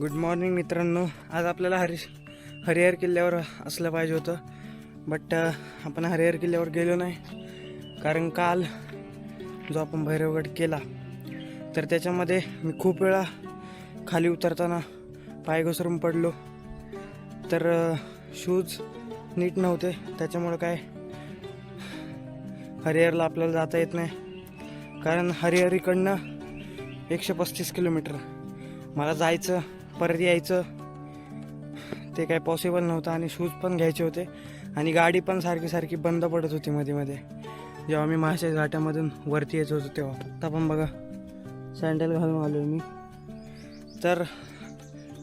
Good morning मित्रांनो. आज आपल्याला हरि हरिहर किल्ल्यावर असलं पाहिजे होतं. बट आपण हरिहर किल्ल्यावर गेलो नाही. कारण काल जो आपण भैरवगड केला तर त्याच्यामध्ये मी खूप वेळा खाली उतरताना पाय घसरून पडलो. तर शूज नीट नव्हते. त्याच्यामुळं काय हरिहरला आपल्याला जाता येत नाही. कारण हरिहरीकडनं एकशे पस्तीस किलोमीटर. मला जायचं परत यायचं. ते काय पॉसिबल नव्हतं आणि शूज पण घ्यायचे होते. आणि गाडी पण सारखी सारखी बंद पडत होती मध्ये मध्ये. जेव्हा मी महाशय घाटामधून वरती येत होतो तेव्हा. आता पण बघा सँडल घालून आलो मी. तर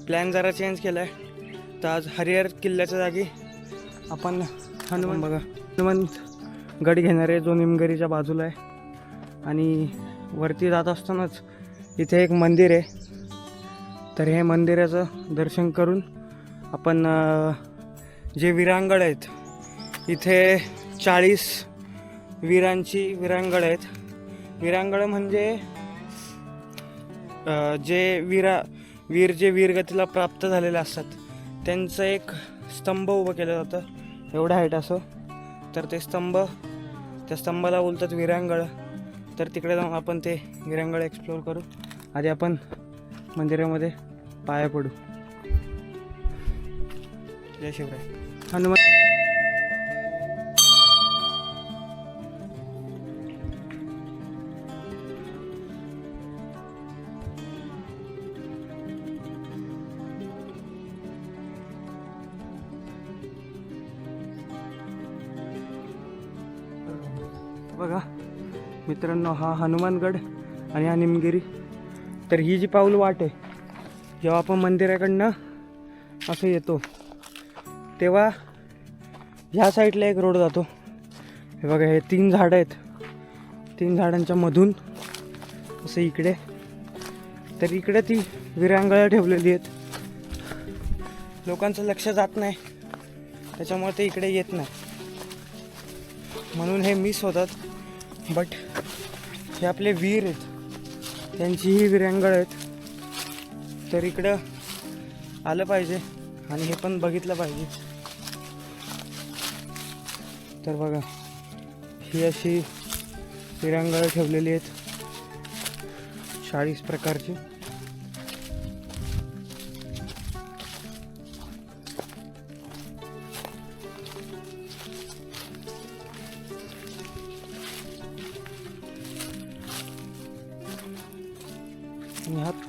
प्लॅन जरा चेंज केला आहे तर आज हरिहर किल्ल्याच्या जागी आपण हनुमान बघा. हनुमंत गड घेणार आहे जो निमगरीच्या बाजूला आहे. आणि वरती जात असतानाच इथे एक मंदिर आहे. तर हे मंदिराचं दर्शन करून आपण जे विरांगड आहेत इथे चाळीस वीरांची विरांगड आहेत. विरांगड म्हणजे जे वीरा वीर जे वीरगतीला प्राप्त झालेले असतात त्यांचं एक स्तंभ उभं केलं जातं. एवढं हाईट असं तर ते स्तंभ त्या स्तंभाला बोलतात विरांगळ तर तिकडे जाऊन आपण ते विरांगळ एक्सप्लोअर करू. आधी आपण मंदिरामध्ये पाया पडू. जय शिवराय. हनुमान बघा मित्रांनो हा हनुमानगड आणि हा निमगिरी. तर ही जी पाऊल वाट आहे जेव्हा आपण मंदिराकडनं असं येतो तेव्हा ह्या साईडला एक रोड जातो. हे बघा हे तीन झाडं आहेत. तीन झाडांच्या मधून असं इकडे तर इकडे ती विरांगळं ठेवलेली आहेत. लोकांचं लक्ष जात नाही. त्याच्यामुळे ते इकडे येत नाही. म्हणून हे मिस होतात बट हे आपले वीर आहेत. त्यांचीही विरांगळ आहेत. तर इकडं आलं पाहिजे आणि हे पण बघितलं पाहिजे. तर बघा ही अशी विरांगळ ठेवलेली आहेत. चाळीस प्रकारची.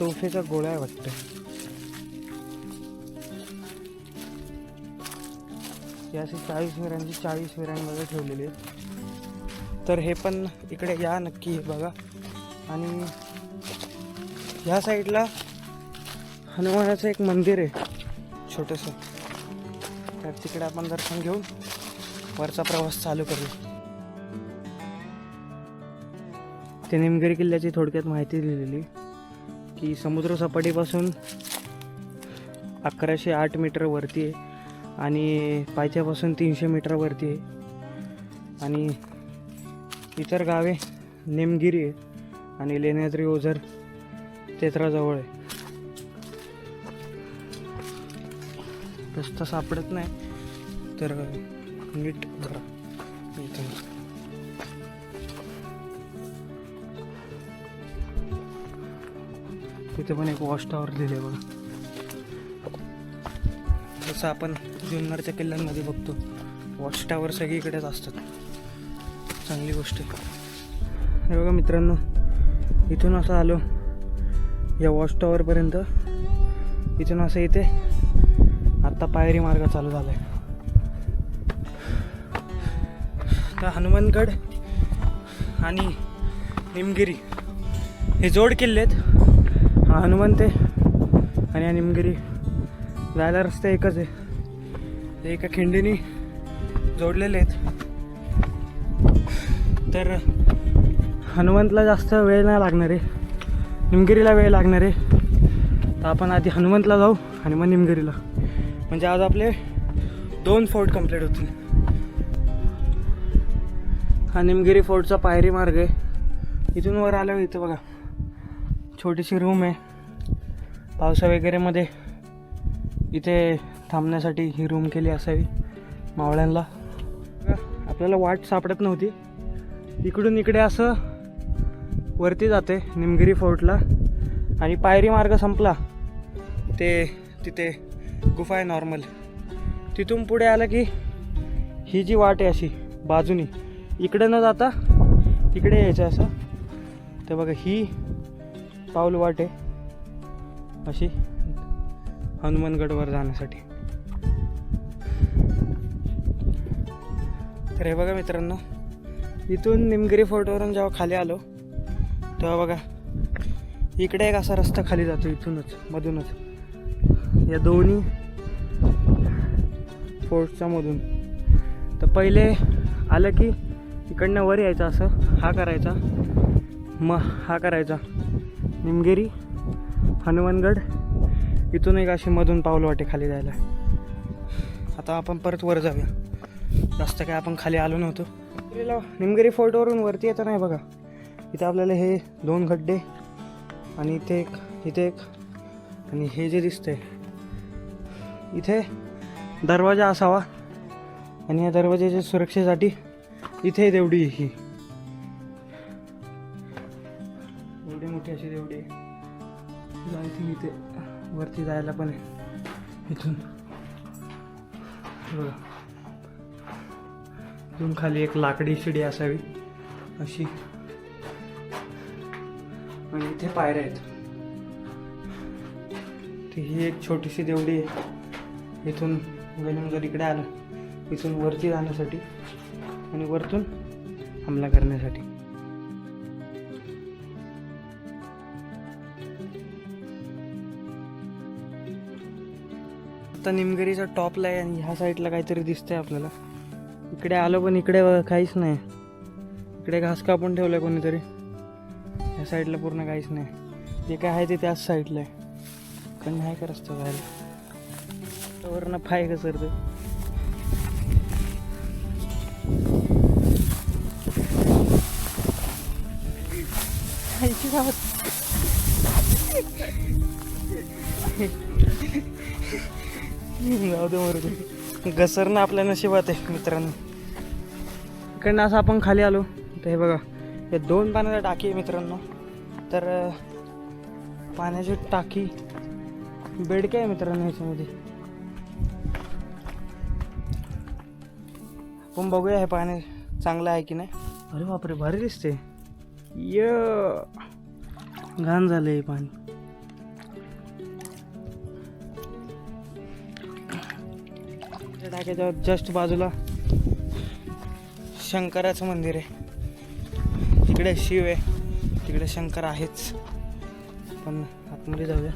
तोफेचा गोळा आहे वाटतं. ही अशी चाळीस विरांची चाळीस विरांमध्ये ठेवलेली आहेत. तर हे पण इकडे या नक्की बघा. आणि ह्या साईडला हनुमानाचं एक मंदिर आहे छोटंसं. तर तिकडे आपण दर्शन घेऊन वरचा प्रवास चालू करू ते निमगिरी किल्ल्याची थोडक्यात माहिती दिलेली. की समुद्र सपाटीपासून अकराशे आठ मीटर वरती आहे आणि पायथ्यापासून तीनशे मीटरवरती आहे. आणि इतर गावे नेमगिरी आहे आणि लेण्याद्री ओझर तेत्राजवळ आहे. रस्ता सापडत नाही तर नीट जरा तिथे पण एक वॉच टॉवर लिहिले बघा. जसं आपण जुन्नरच्या किल्ल्यांमध्ये बघतो वॉच टॉवर सगळीकडेच असतात. चांगली गोष्ट हे बघा मित्रांनो इथून असं आलो या वॉच टॉवरपर्यंत इथून असं इथे आत्ता पायरी मार्ग चालू झाला आहे तर हनुमानगड आणि निमगिरी हे जोड किल्ले आहेत. हनुमंत आहे. आणि हा निमगिरी. जायला रस्ता एकच आहे. ते एका खिंडीने जोडलेले आहेत. तर हनुमंतला जास्त वेळ नाही लागणार आहे. निमगिरीला वेळ लागणार आहे. तर आपण आधी हनुमंतला जाऊ आणि मग निमगिरीला. म्हणजे आज आपले दोन फोर्ट कंप्लीट होतील. हा निमगिरी फोर्टचा पायरी मार्ग आहे. इथून वर आल्यावर इथं बघा. छोटीशी रूम आहे. पावसा वगैरेमध्ये इथे थांबण्यासाठी ही रूम केली असावी मावळ्यांना आपल्याला वाट सापडत नव्हती. इकडून इकडे असं वरती जाते निमगिरी फोर्टला. आणि पायरी मार्ग संपला. ते तिथे गुफा आहे नॉर्मल तिथून पुढे आलं की ही जी वाट आहे अशी बाजूनी इकडे न जाता तिकडे यायचं असं. तर बघा ही पाऊल वाट आहे. अशी हनुमानगडवर जाण्यासाठी. तर हे बघा मित्रांनो इथून निमगिरी फोर्टवरून जेव्हा खाली आलो तेव्हा बघा इकडे एक असा रस्ता खाली जातो इथूनच मधूनच. या दोन्ही फोर्टच्या मधून. तर पहिले आलं की इकडनं वर यायचं असं हा करायचा मग हा करायचा. निमगिरी हनुमानगड इथून एक अशी मधून पाऊल वाटे खाली जायला. आता आपण परत वर जाऊया. जास्त काय आपण खाली आलो नव्हतो. निमगिरी फोर्टवरून वरती येतं नाही बघा. इथे आपल्याला हे दोन खड्डे आणि इथे एक इथे एक आणि हे जे दिसतंय. इथे दरवाजा असावा आणि या दरवाजाच्या सुरक्षेसाठी इथे देवडी ही. वरती जायला पण आहे. इथून. बघा. इथून खाली एक लाकडी शिडी असावी. अशी. आणि इथे पायऱ्या आहेत. ती ही एक छोटीशी देवडी आहे. इथून गेलून जर इकडे आलं इथून वरती जाण्यासाठी आणि वरतून हमला करण्यासाठी. आता निमगिरीचा टॉपला आहे आणि ह्या साईडला काहीतरी दिसतंय आपल्याला. इकडे आलो पण इकडे काहीच नाही. इकडे घास कापून ठेवलं कोणीतरी. ह्या साईडला पूर्ण काहीच नाही. जे काय आहे ते त्याच साईडला आहे. पण नाही का रस्ता जायला वरनं फाय का सर ते खायची गावात जाऊ दे मरू घसरणं आपल्या नशिबात आहे मित्रांनो. इकडनं असं आपण खाली आलो. तर हे बघा हे दोन पाण्याच्या टाकी आहे मित्रांनो. तर पाण्याची टाकी बेडके आहे मित्रांनो ह्याच्यामध्ये आपण बघूया हे पाणी चांगलं आहे की नाही. अरे बापरे भारी दिसते य घाण झालं हे पाणी. त्याच्या जस्ट बाजूला शंकराचं मंदिर आहे. तिकडे शिव आहे तिकडे शंकर आहेच. पण आतमध्ये जाऊया.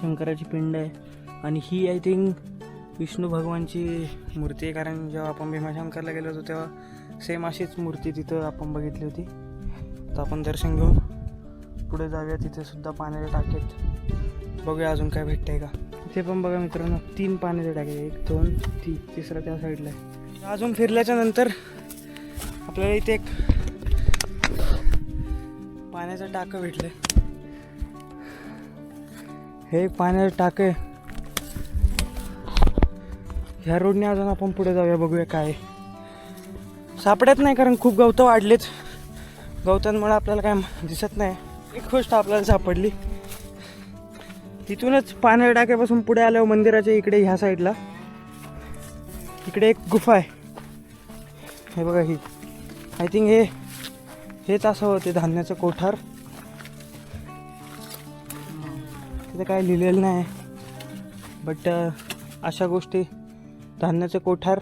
शंकराची पिंड आहे. आणि ही आय थिंक विष्णू भगवानची मूर्ती आहे. कारण जेव्हा आपण भीमाशंकरला गेलो होतो तेव्हा सेम अशीच मूर्ती तिथं आपण बघितली होती. तर आपण दर्शन घेऊन पुढे जाऊया. तिथे सुद्धा पाण्याच्या टाकेत बघूया अजून काय भेटतंय का. तिथे पण बघा मित्रांनो तीन पाण्याचे टाके एक दोन ती तिसरा त्या साईडला आहे. अजून फिरल्याच्या नंतर आपल्याला इथे एक पाण्याचं टाकं भेटलं हे एक पाण्याचं टाकं आहे. ह्या रोडने अजून आपण पुढे जाऊया बघूया काय आहे. सापडत नाही कारण खूप गवतं वाढलेत. गवतांमुळे आपल्याला काय दिसत नाही. एक गोष्ट आपल्याला सापडली. तिथूनच पाण्या डाक्यापासून पुढे आल्यावर मंदिराच्या इकडे ह्या साईडला. इकडे एक गुफा आहे. हे बघा ही. आय थिंक हे हेच असं होते धान्याचं कोठार. तिथे काय लिहिलेलं नाही. बट अशा गोष्टी धान्याचं कोठार.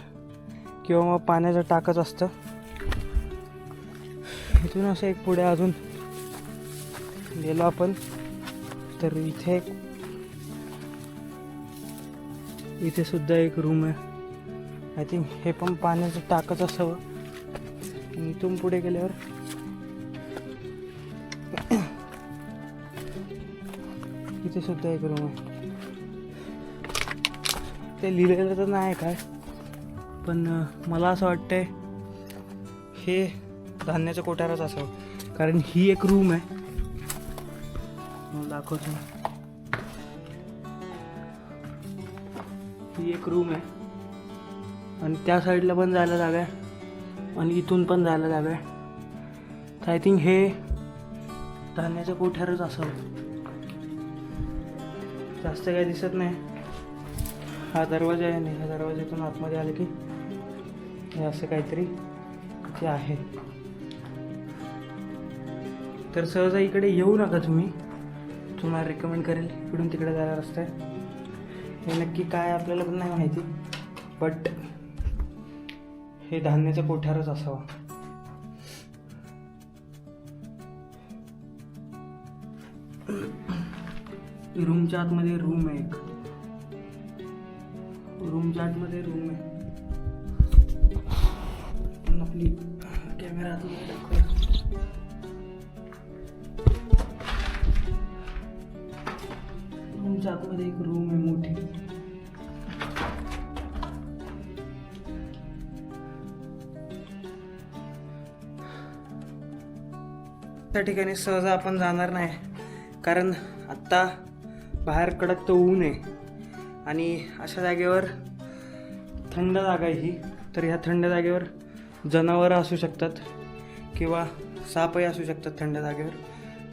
किंवा मग पाण्याचं टाकच असतं इथून असं एक पुढे अजून गेलो आपण तर इथे एक इथे सुद्धा एक रूम आहे. आय थिंक हे पण पाण्याचं टाकच असावं आणि इथून पुढे गेल्यावर इथे सुद्धा एक रूम आहे. ते लिहिलेलं तर नाही काय पण मला असं वाटतंय हे धान्याच्या कोठारच असावं. कारण ही एक रूम आहे. मला दाखवतो ही एक रूम आहे. आणि त्या साईडला पण जायला जागा आहे. आणि इथून पण जायला जागा आहे. तर आय थिंक हे धान्याच्या कोठ्यारच असावं. जास्त काही दिसत नाही. हा दरवाजा आहे आणि ह्या दरवाज्यातून आतमध्ये आले की हे असं काहीतरी ते आहे तर सहजा इकडे येऊ नका तुम्ही. तुम्हाला रेकमेंड करेल इकडून तिकडे जायला रस्ता आहे. हे नक्की काय आपल्याला पण नाही माहिती बट हे धान्याचं कोठारच असावं. रूमच्या आतमध्ये रूम आहे एक. रूमच्या आतमध्ये रूम आहे. आपली कॅमेरा आतमध्ये रूमच्या आतमध्ये एक रूम आहे मोठी त्या ठिकाणी सहज आपण जाणार नाही कारण आत्ता बाहेर कडक तर ऊन आहे. आणि अशा जागेवर थंड जागा आहे ही. तर ह्या थंड जागेवर जनावरं असू शकतात किंवा सापही असू शकतात थंड जागेवर.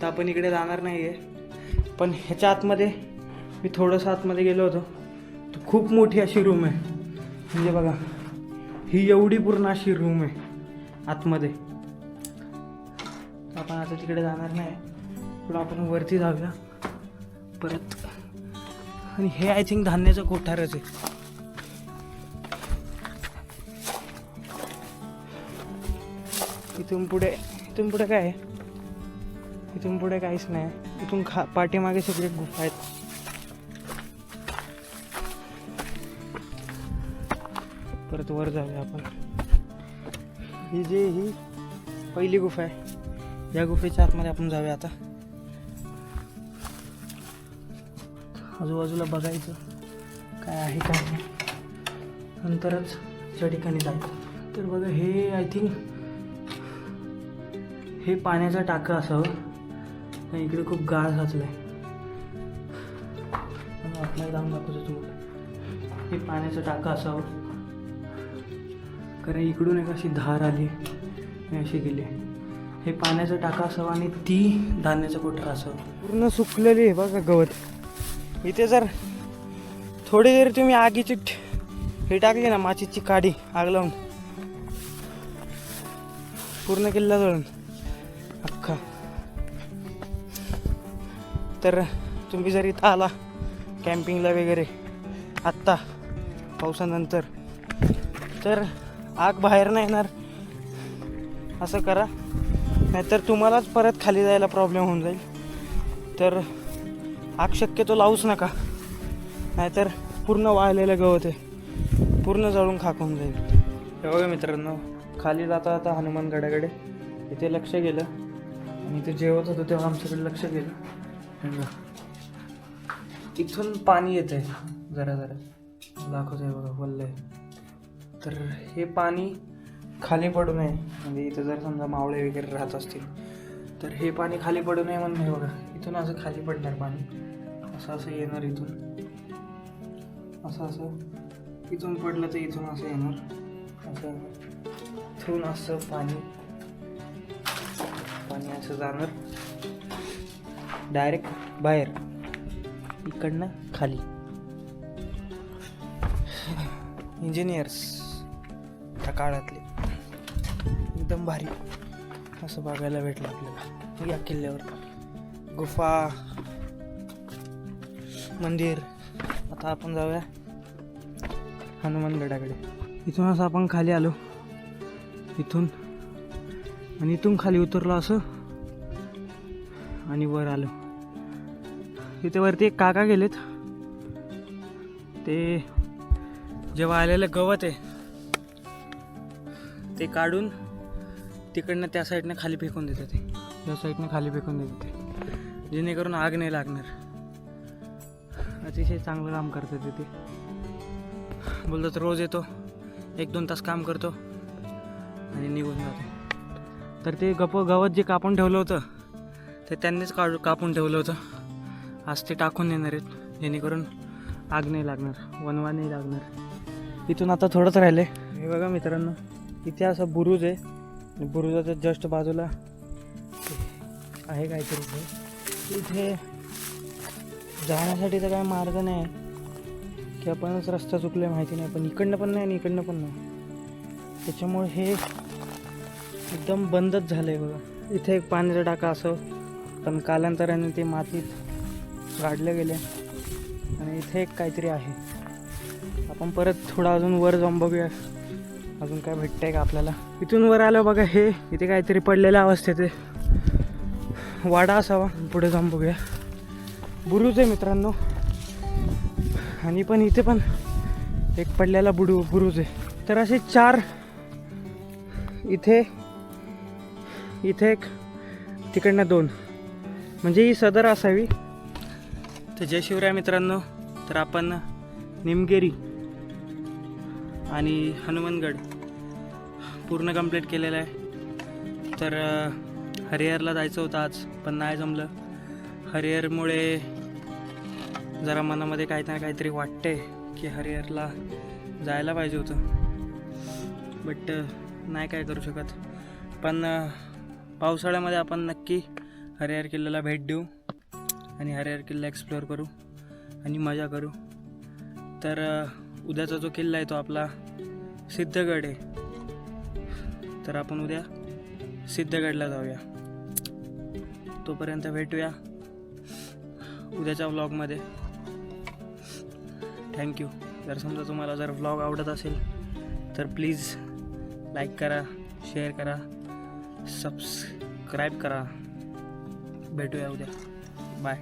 तर आपण इकडे जाणार नाही आहे पण ह्याच्या आतमध्ये मी थोडंसं आतमध्ये गेलो होतो. तर खूप मोठी अशी रूम आहे. म्हणजे बघा ही एवढी पूर्ण अशी रूम आहे आतमध्ये. आपण आता तिकडे जाणार नाही. पण आपण वरती जाऊया. परत. आणि हे आय थिंक धान्याचं कोठारच आहे. इथून पुढे इथून पुढे काय? आहे इथून पुढे काहीच नाही. इथून खा पाठीमागे सगळे गुफा आहेत. परत वर जाऊया आपण. ही जी ही पहिली गुफा आहे. या गुफेच्या आतमध्ये आपण जाऊया आता. आजूबाजूला बघायचं काय आहे काय नाही. नंतरच त्या ठिकाणी जायचं. तर बघा हे आय थिंक हे पाण्याचा टाकं असावं इकडे खूप गाळ आहे आपल्याला जाऊन दाखवतो तुम्हाला हे पाण्याचं टाकं असावं कारण इकडून एक अशी धार आली. अशी गेली. हे पाण्याचं टाका असावं आणि ती धान्याचं कोठर असावं पूर्ण सुकलेली आहे बघा गवत. इथे जर थोडी जरी तुम्ही आगीची हे टाकली ना माचीची काडी आग लावून. पूर्ण किल्ला जळून. तर तुम्ही जर इथं आला कॅम्पिंगला वगैरे आत्ता पावसानंतर तर आग बाहेर नाही येणार. असं करा. नाहीतर तुम्हालाच परत खाली जायला प्रॉब्लेम होऊन जाईल. तर आग शक्यतो लावूच नका. नाहीतर पूर्ण वाळलेलं गवत आहे. पूर्ण जळून खाक होऊन जाईल. हे बघा मित्रांनो खाली जाता जाता हनुमानगडाकडे इथे लक्ष गेलं. आणि इथे जेवत होतो तेव्हा आमच्याकडे लक्ष गेलं. हे इथून पाणी येत आहे जरा जरा. दाखवत आहे बघा बोललंय तर हे पाणी खाली पडू नये. म्हणजे इथं जर समजा मावळे वगैरे राहत असतील तर हे पाणी खाली पडू नये म्हणून हे बघा. इथून असं खाली पडणार पाणी. असं असं येणार इथून. असं असं. इथून पडलं तर इथून असं येणार. असं. इथून असं पाणी. पाणी असं जाणार. डायरेक्ट बाहेर. इकडनं खाली. इंजिनियर्स त्या काळातले. एकदम भारी. असं बघायला भेटलं आपल्याला. या किल्ल्यावर. गुफा. मंदिर. आता आपण जाऊया हनुमानगडाकडे इथून असं आपण खाली आलो. इथून. आणि इथून खाली उतरलो असं. आणि वर आलो. इथे वरती एक काका गेलेत. ते जेव्हा आलेलं गवत आहे ते काढून तिकडनं त्या साईडनं खाली फेकून देतात ते. त्या साईडनं खाली फेकून देतात ते. जेणेकरून आग नाही लागणार. अतिशय चांगलं काम करतात ते. बोलतात रोज येतो एक दोन तास काम करतो आणि निघून जातो. तर ते गप गवत जे कापून ठेवलं होतं ते त्यांनीच काढू कापून ठेवलं होतं. आज ते टाकून येणार आहेत. जेणेकरून आग नाही लागणार वनवा नाही लागणार. इथून आता थोडंच राहिले. हे बघा मित्रांनो इथे असा बुरुज आहे. आणि बुरुजाच्या जस्ट बाजूला आहे काहीतरी इथे. इथे जाण्यासाठी तर काय मार्ग नाही. की आपणच रस्ता चुकले माहिती नाही. पण इकडनं पण नाही आणि इकडनं पण नाही. त्याच्यामुळे हे एकदम बंदच झालं आहे बघा. इथे एक पाण्याचा टाका असं पण कालांतराने ते मातीत गाडले गेले आणि इथे एक काहीतरी आहे. आपण परत थोडा अजून वर जाऊन बघूया. अजून काय भेटतंय का आपल्याला? इथून वर आलं बघा हे इथे काहीतरी पडलेल्या अवस्थेत वाडा असावा पुढे जाऊन बघूया. बुरुज आहे मित्रांनो. आणि पण इथे पण एक पडलेला बुडू बुरुज आहे. तर असे चार इथे इथे एक तिकडनं दोन. म्हणजे ही सदर असावी. तर जय शिवराय मित्रांनो. तर आपण निमगेरी आणि हनुमानगड पूर्ण कंप्लीट केलेलं आहे. तर हरिहरला जायचं होतं आज पण नाही जमलं. हरिहरमुळे जरा मनामध्ये काही ना काहीतरी वाटते की हरिहरला जायला पाहिजे होतं. बट नाही काय करू शकत. पण पावसाळ्यामध्ये आपण नक्की हरिहर किल्ल्याला भेट देऊ. आणि हरिहर किल्ला एक्सप्लोअर करू आणि मजा करू. तर उद्याचा जो किल्ला आहे तो आपला सिद्धगड आहे. तर आपण उद्या सिद्धगडला जाऊया. तोपर्यंत भेटूया उद्याच्या व्लॉगमध्ये थँक्यू जर समजा तुम्हाला जर व्लॉग आवडत असेल तर प्लीज लाईक करा शेअर करा सबस्क्राईब करा. भेटूया उद्या. Bye.